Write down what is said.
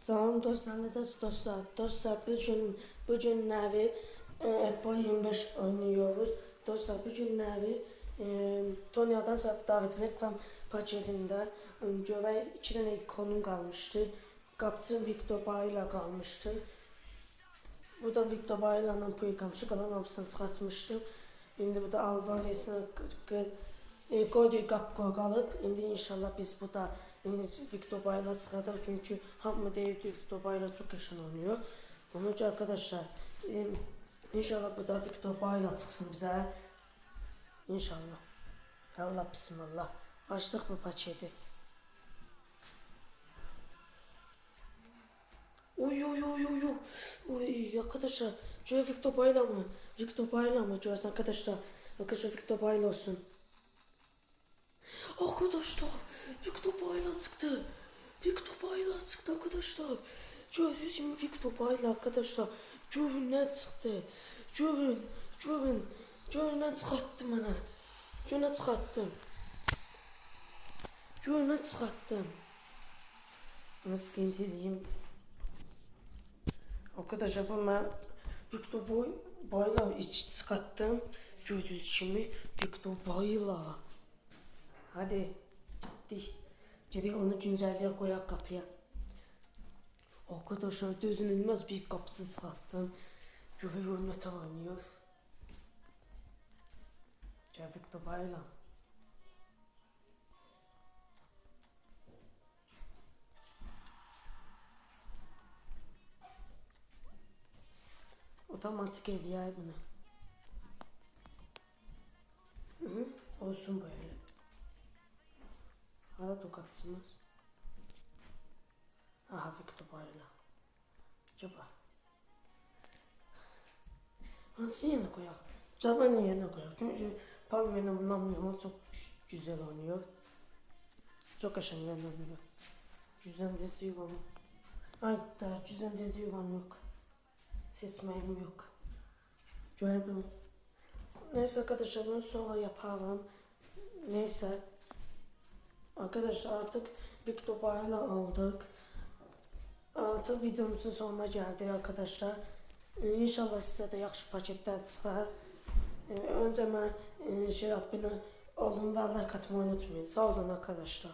Salam dostlar, necəsiz dostlar? Dostlar, bu gün bu günləri e, Apple 25 oynuyoruz. Dostlar, bu günləri e, Tony Adams və David Beckham paketində e, görək 2 dənə ikonum qalmışdı. Qapçı Victor Bayla qalmışdı. Bu da Victor Bayla ilə bu qalmışdı. Qalan hamısını çıxartmışdım. İndi bu da Alvarez'lə e, Cody Gakpo qalıb. İndi inşallah biz bu da e, Victor Bayla çıxardaq. Çünki hamı deyir ki Victor Bayla çox yaşan oynuyor. Onun için arkadaşlar inşallah bu da Victor Bayla çıxsın bizə. İnşallah. Allah bismillah. Açdıq bu paketi. Oy oy oy oy oy. Arkadaşlar. Şöyle Victor Bayla mı? Victor mı? Şöyle arkadaşlar. Arkadaşlar Victor olsun. Arkadaşlar Victor Bayla çıktı. Victor Bayla çıktı arkadaşlar. Görüyorsunuz Victor Bayla arkadaşlar. Görün ne çıktı. Görün. Görün ne çıkarttım bana. Görün ne çıkarttım. Görün ne çıkarttım. Nasıl gentileyim. Arkadaşlar ben Victor Boy Bayla iç çıkarttım. Gördüğünüz kimi Victor Bayla. Hadi gittik. Gidelim onu güncelliğe koyak kapıya. Arkadaşlar dözünülmez bir kapısı çıkarttım. Güve yönete oynuyor. Gel Victor Bayla. Otomatik hediye bunu. Hı hı, olsun böyle. Hala tokatsınız. Aha Victor Bayla. Acaba. Hansı yerine koyak? Cabanın yerine koyak. Çünkü Palmer'in anlamıyorum ama çok güzel oynuyor. Çok aşağı oynuyor. Güzel dizi yuvam. Hatta güzel dizi yuvam yok. Seçmeyim yok. Görebilirim. Neyse arkadaşlar bunu sonra yaparım. Neyse. Arkadaşlar artık Victor Bayla aldık. Artık videomuzun sonuna geldik arkadaşlar. Ee, İnşallah size de yaxşı paketler çıxar. Ee, Önce mən e, şey Rabbine olun və like atmayı unutmayın. Sağ olun arkadaşlar.